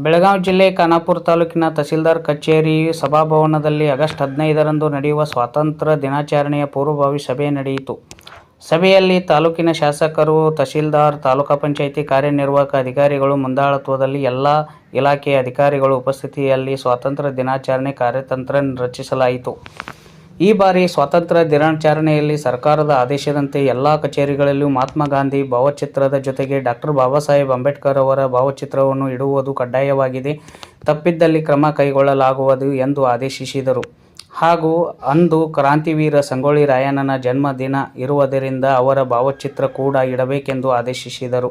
ಬೆಳಗಾವಿ ಜಿಲ್ಲೆ ಖಾನಾಪುರ ತಾಲೂಕಿನ ತಹಸೀಲ್ದಾರ್ ಕಚೇರಿ ಸಭಾಭವನದಲ್ಲಿ ಆಗಸ್ಟ್ ಹದಿನೈದರಂದು ನಡೆಯುವ ಸ್ವಾತಂತ್ರ್ಯ ದಿನಾಚರಣೆಯ ಪೂರ್ವಭಾವಿ ಸಭೆ ನಡೆಯಿತು. ಸಭೆಯಲ್ಲಿ ತಾಲೂಕಿನ ಶಾಸಕರು, ತಹಸೀಲ್ದಾರ್, ತಾಲೂಕಾ ಪಂಚಾಯಿತಿ ಕಾರ್ಯನಿರ್ವಾಹಕ ಅಧಿಕಾರಿಗಳು, ಮುಂದಾಳತ್ವದಲ್ಲಿ ಎಲ್ಲ ಇಲಾಖೆಯ ಅಧಿಕಾರಿಗಳು ಉಪಸ್ಥಿತಿಯಲ್ಲಿ ಸ್ವಾತಂತ್ರ್ಯ ದಿನಾಚರಣೆ ಕಾರ್ಯತಂತ್ರ ರಚಿಸಲಾಯಿತು. ಈ ಬಾರಿ ಸ್ವಾತಂತ್ರ್ಯ ದಿನಾಚರಣೆಯಲ್ಲಿ ಸರ್ಕಾರದ ಆದೇಶದಂತೆ ಎಲ್ಲ ಕಚೇರಿಗಳಲ್ಲೂ ಮಹಾತ್ಮ ಗಾಂಧಿ ಭಾವಚಿತ್ರದ ಜೊತೆಗೆ ಡಾಕ್ಟರ್ ಬಾಬಾ ಸಾಹೇಬ್ ಅಂಬೇಡ್ಕರ್ ಅವರ ಭಾವಚಿತ್ರವನ್ನು ಇಡುವುದು ಕಡ್ಡಾಯವಾಗಿದೆ. ತಪ್ಪಿದ್ದಲ್ಲಿ ಕ್ರಮ ಕೈಗೊಳ್ಳಲಾಗುವುದು ಎಂದು ಆದೇಶಿಸಿದರು. ಹಾಗೂ ಅಂದು ಕ್ರಾಂತಿವೀರ ಸಂಗೊಳ್ಳಿ ರಾಯಣ್ಣನ ಜನ್ಮದಿನ ಇರುವುದರಿಂದ ಅವರ ಭಾವಚಿತ್ರ ಕೂಡ ಇಡಬೇಕೆಂದು ಆದೇಶಿಸಿದರು.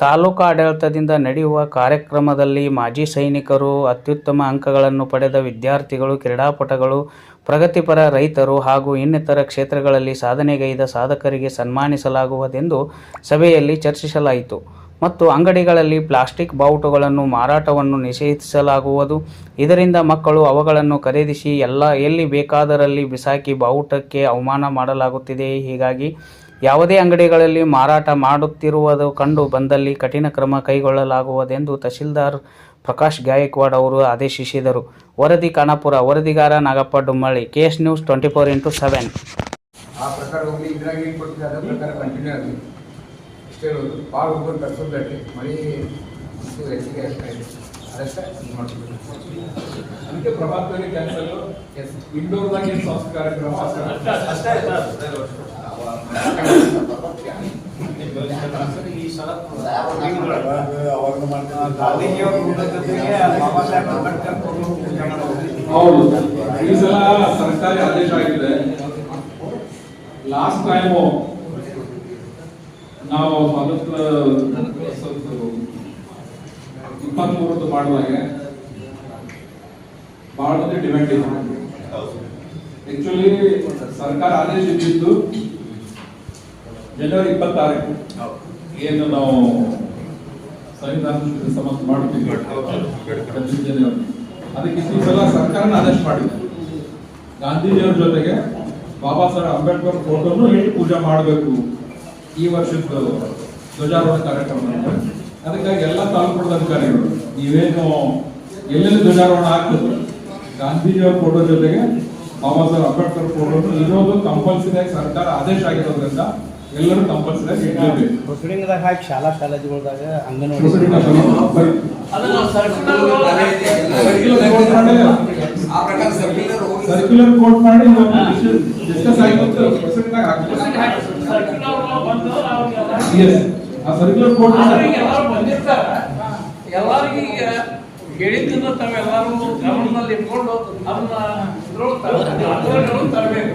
ತಾಲೂಕು ಆಡಳಿತದಿಂದ ನಡೆಯುವ ಕಾರ್ಯಕ್ರಮದಲ್ಲಿ ಮಾಜಿ ಸೈನಿಕರು, ಅತ್ಯುತ್ತಮ ಅಂಕಗಳನ್ನು ಪಡೆದ ವಿದ್ಯಾರ್ಥಿಗಳು, ಕ್ರೀಡಾಪಟುಗಳು, ಪ್ರಗತಿಪರ ರೈತರು ಹಾಗೂ ಇನ್ನಿತರ ಕ್ಷೇತ್ರಗಳಲ್ಲಿ ಸಾಧನೆಗೈದ ಸಾಧಕರಿಗೆ ಸನ್ಮಾನಿಸಲಾಗುವುದೆಂದು ಸಭೆಯಲ್ಲಿ ಚರ್ಚಿಸಲಾಯಿತು. ಮತ್ತು ಅಂಗಡಿಗಳಲ್ಲಿ ಪ್ಲಾಸ್ಟಿಕ್ ಬಾವುಟಗಳನ್ನು ಮಾರಾಟವನ್ನು ನಿಷೇಧಿಸಲಾಗುವುದು. ಇದರಿಂದ ಮಕ್ಕಳು ಅವುಗಳನ್ನು ಖರೀದಿಸಿ ಎಲ್ಲ ಎಲ್ಲಿ ಬೇಕಾದರಲ್ಲಿ ಬಿಸಾಕಿ ಬಾವುಟಕ್ಕೆ ಅವಮಾನ ಮಾಡಲಾಗುತ್ತಿದೆ. ಹೀಗಾಗಿ ಯಾವುದೇ ಅಂಗಡಿಗಳಲ್ಲಿ ಮಾರಾಟ ಮಾಡುತ್ತಿರುವುದು ಕಂಡು ಬಂದಲ್ಲಿ ಕಠಿಣ ಕ್ರಮ ಕೈಗೊಳ್ಳಲಾಗುವುದೆಂದು ತಹಸೀಲ್ದಾರ್ ಪ್ರಕಾಶ್ ಗಾಯಕ್ವಾಡ್ ಅವರು ಆದೇಶಿಸಿದರು. ವರದಿ Khanapur ವರದಿಗಾರ Nagappa Dummalli K S news twenty four into seven ಆ ಪ್ರಕಾರ ಹೋಗ್ಲಿ ಇದ್ರಾಗ ಏನು ಕೊಡ್ತೀವಿ ಅದೇ ಪ್ರಕಾರ ಕಂಟಿನ್ಯೂ ಆಗಲಿ. ಇಷ್ಟೇ ಹೇಳೋದು ಭಾಳ ಹುಡುಗರು ಕರ್ಸೋದ್ರಿ ಮಳೆ ಇದು ಹೆಚ್ಚಿಗೆ ಆಗ್ತಾ ಇದೆ. ಅದಕ್ಕೆ ಇದು ಮಾಡ್ತೀವಿ ಅದಕ್ಕೆ ಪ್ರಭಾತದಲ್ಲಿ ಕ್ಯಾನ್ಸಲ್ ಇಂಡೋರ್ದಾಗ ಏನು ಸಾಂಸ್ಕೃತಿಕ ಕಾರ್ಯಕ್ರಮ ಹೌದು. ಈ ಸಲ ಸರ್ಕಾರಿ ಆದೇಶ ಆಗಿದೆ. ಲಾಸ್ಟ್ ಟೈಮು ನಾವು ಭಗತ್ ಇಪ್ಪತ್ತ್ ಮೂರದ್ದು ಮಾಡುವಾಗ ಬಹಳ ಮಂದಿ ಡಿಮ್ಯಾಂಡ್ ಇದೆ ಆಕ್ಚುಲಿ ಸರ್ಕಾರ ಆದೇಶ ಇದ್ದಿದ್ದು ಜನವರಿ ಇಪ್ಪತ್ತಾರಕ್ಕೆ. ಏನು ನಾವು ಸಂವಿಧಾನ ಸಮಸ್ಯೆ ಮಾಡ್ತೀವಿ. ಅದಕ್ಕೆ ಈ ಸಲ ಸರ್ಕಾರನ ಆದೇಶ ಮಾಡಿದೆ ಗಾಂಧೀಜಿಯವ್ರ ಜೊತೆಗೆ ಬಾಬಾ ಸಾಹೇಬ್ ಅಂಬೇಡ್ಕರ್ ಫೋಟೋನು ಇಟ್ಟು ಪೂಜೆ ಮಾಡಬೇಕು. ಈ ವರ್ಷದ ಧ್ವಜಾರೋಹಣ ಕಾರ್ಯಕ್ರಮ. ಅದಕ್ಕಾಗಿ ಎಲ್ಲ ತಾಲೂಕು ಅಧಿಕಾರಿಗಳು, ನೀವೇನು ಎಲ್ಲೆಲ್ಲಿ ಧ್ವಜಾರೋಹಣ ಆಗ್ತದೆ ಗಾಂಧೀಜಿಯವ್ರ ಫೋಟೋ ಜೊತೆಗೆ ಬಾಬಾ ಸಾಹೇಬ್ ಅಂಬೇಡ್ಕರ್ ಫೋಟೋನು ಇರೋದು ಕಂಪಲ್ಸರಿಯಾಗಿ ಸರ್ಕಾರ ಆದೇಶ ಆಗಿರೋದ್ರಿಂದ ಎಲ್ಲರೂ ಕಂಪಲ್ಸರಿ ಹಾಕಿ ಶಾಲಾ ಕಾಲೇಜುಗಳ್ದಾಗ ಅಂಗನವಾಡಿ ಸರ್ಕ್ಯುಲರ್ ಕೋಟ್ ಮಾಡಿ ಡಿಸ್ಕಸ್ ಆಗಿತ್ತು. ಆ ಸರ್ಕ್ಯುಲರ್ ಕೋಟ್ ಎಲ್ಲರಿಗೂ ಈಗ ಹೇಳಿದ್ದನ್ನ ತಾವೆಲ್ಲರೂ ಗಮನದಲ್ಲಿ ಇಟ್ಕೊಂಡು ಅದನ್ನ ಇದ್ರೊಳಗೆ ತರಬೇಕು.